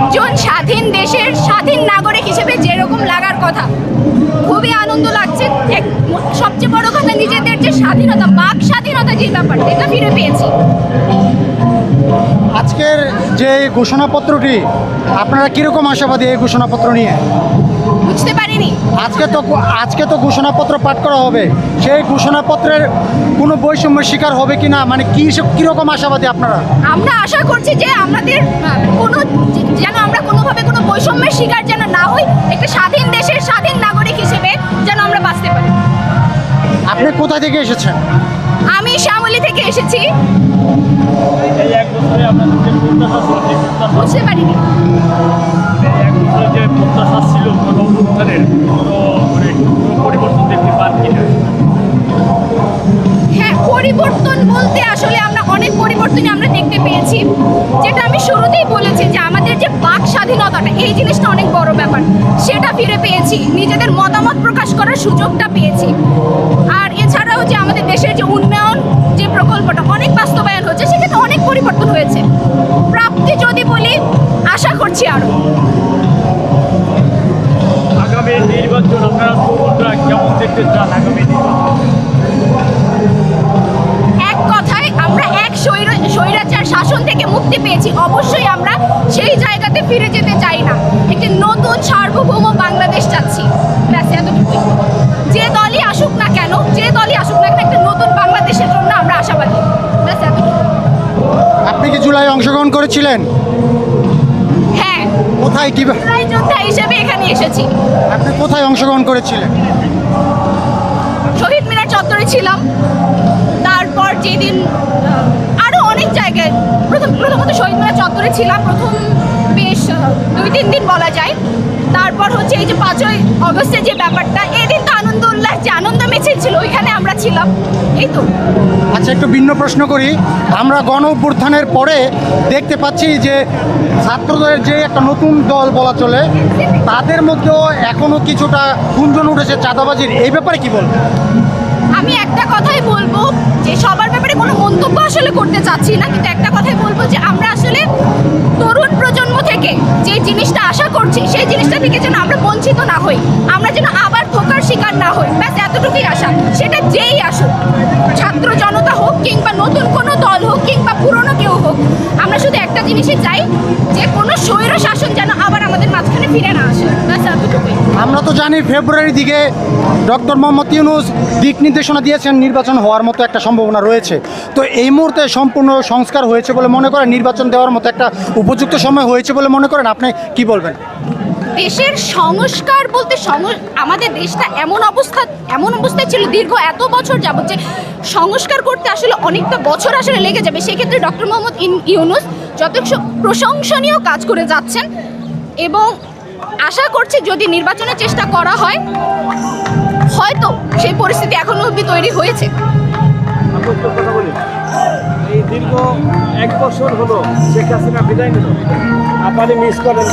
একজন স্বাধীন দেশের স্বাধীন নাগরিক হিসেবে যেরকম লাগার কথা, খুবই আনন্দ লাগছে। সবচেয়ে বড় কথা নিজেদের যে স্বাধীনতা, বাক স্বাধীনতা যে ব্যাপারটা, এটা ফিরে পেয়েছি। আজকের যে ঘোষণাপত্রটি, আপনারা কীরকম আশাবাদী এই ঘোষণাপত্র নিয়ে? বুঝতে পারিনি। আজকে তো আজকে তো ঘোষণাপত্র পাঠ করা হবে। সেই ঘোষণাপত্রের কোনো বৈষম্যের শিকার হবে কি না? মানে কী কীরকম আশাবাদী আপনারা? আমরা আশা করছি যে আমাদের কোনো যেন আমরা কোনোভাবে কোনো বৈষম্যের শিকার যেন না হই একটা স্বাধীন দেশের স্বাধীন নাগরিক হিসেবে যেন আমরা বাঁচতে পারি। আপনি কোথা থেকে এসেছেন? আমি শ্যামলী থেকে এসেছি। এই এক অনেক পরিবর্তনই আমরা দেখতে পেয়েছি। যেটা আমি শুরুতেই বলেছি যে আমাদের যে বাক স্বাধীনতাটা, এই জিনিসটা অনেক বড় ব্যাপার। সেটা ফিরে পেয়েছি, নিজেদের মতামত প্রকাশ করার সুযোগটা পেয়েছি। আর এছাড়াও যে আমাদের দেশের যে উন্নয়ন যে প্রকল্পটা অনেক বাস্তবায়ন হচ্ছে, সেক্ষেত্রে অনেক পরিবর্তন হয়েছে। প্রাপ্তি যদি বলি, আশা করছি আরও শাসন থেকে মুক্তি পেয়েছি অবশ্যই আমরা সেই জায়গাতে ফিরে যেতে চাই না। একটি নতুন সার্বভৌম বাংলাদেশ চাচ্ছি। ব্যাস যে দলই আসুক না কেন যে দলই আসুক না কেন একটা নতুন বাংলাদেশের জন্য আমরা আশাবাদী। ব্যাস এতটুকু আপনি কি জুলাই অংশগ্রহণ করেছিলেন? হ্যাঁ। কোথায় কী জুলাই যোদ্ধা হিসেবে এখানে এসেছি। আপনি কোথায় অংশগ্রহণ করেছিলেন? শহীদ মিনার চত্বরে ছিলাম। তারপর যেদিন প্রথমত শহীদ মিনার চত্বরে ছিলাম। প্রথম বেশ দুই তিন দিন বলা যায়। তারপর হচ্ছে এই যে পাঁচই অগস্টের যে ব্যাপারটা এদিন তো আনন্দ উল্লাস যে আনন্দ মিছিল ছিল ওইখানে আমরা ছিলাম। এই তো। আচ্ছা একটু ভিন্ন প্রশ্ন করি। আমরা গণ অভ্যুত্থানের পরে দেখতে পাচ্ছি যে ছাত্রদের যে একটা নতুন দল বলা চলে তাদের মধ্যেও এখনও কিছুটা গুঞ্জন উঠেছে চাঁদাবাজির। এই ব্যাপারে কি বলব আমি একটা কথাই বলব যে সবার ব্যাপারে কোনো মন্তব্য আসলে করতে চাচ্ছি না, কিন্তু একটা কথাই বলব যে আমরা আসলে তরুণ প্রজন্ম থেকে যে জিনিসটা আশা করছি, সেই জিনিসটা থেকে যেন আমরা বঞ্চিত না হই, আমরা যেন আবার ধোকার শিকার না হই। ব্যাস, এতটুকুই আশা। সেটা যেই আসুক, ছাত্র জনতা হোক কিংবা নতুন কোনো দল হোক কিংবা পুরনো কেউ হোক, আমরা শুধু একটা জিনিসই চাই যে কোনো স্বৈর আমরা তো জানি ফেব্রুয়ারির দিকে ডক্টর মোহাম্মদ ইউনুস দিক নির্দেশনা দিয়েছেন, নির্বাচন হওয়ার মতো একটা সম্ভাবনা রয়েছে। তো এই মুহূর্তে সম্পূর্ণ সংস্কার হয়েছে বলে মনে করেন, নির্বাচন দেওয়ার মতো একটা উপযুক্ত সময় হয়েছে বলে মনে করেন, আপনি কি বলবেন? দেশের সংস্কার বলতে আমাদের দেশটা এমন অবস্থা, এমন অবস্থায় ছিল দীর্ঘ এত বছর যাবত যে সংস্কার করতে আসলে অনেকটা বছর আসলে লেগে যাবে। সেক্ষেত্রে ডক্টর মোহাম্মদ ইউনুস যথেষ্ট প্রশংসনীয় কাজ করে যাচ্ছেন এবং আশা করছি যদি নির্বাচনের চেষ্টা করা হয়, হয়তো সেই পরিস্থিতি এখনও অবধি তৈরি হয়েছে। এই দীর্ঘ এক বছর হলো শেখ হাসিনা বিদায় নিল। আপনি মিস করেন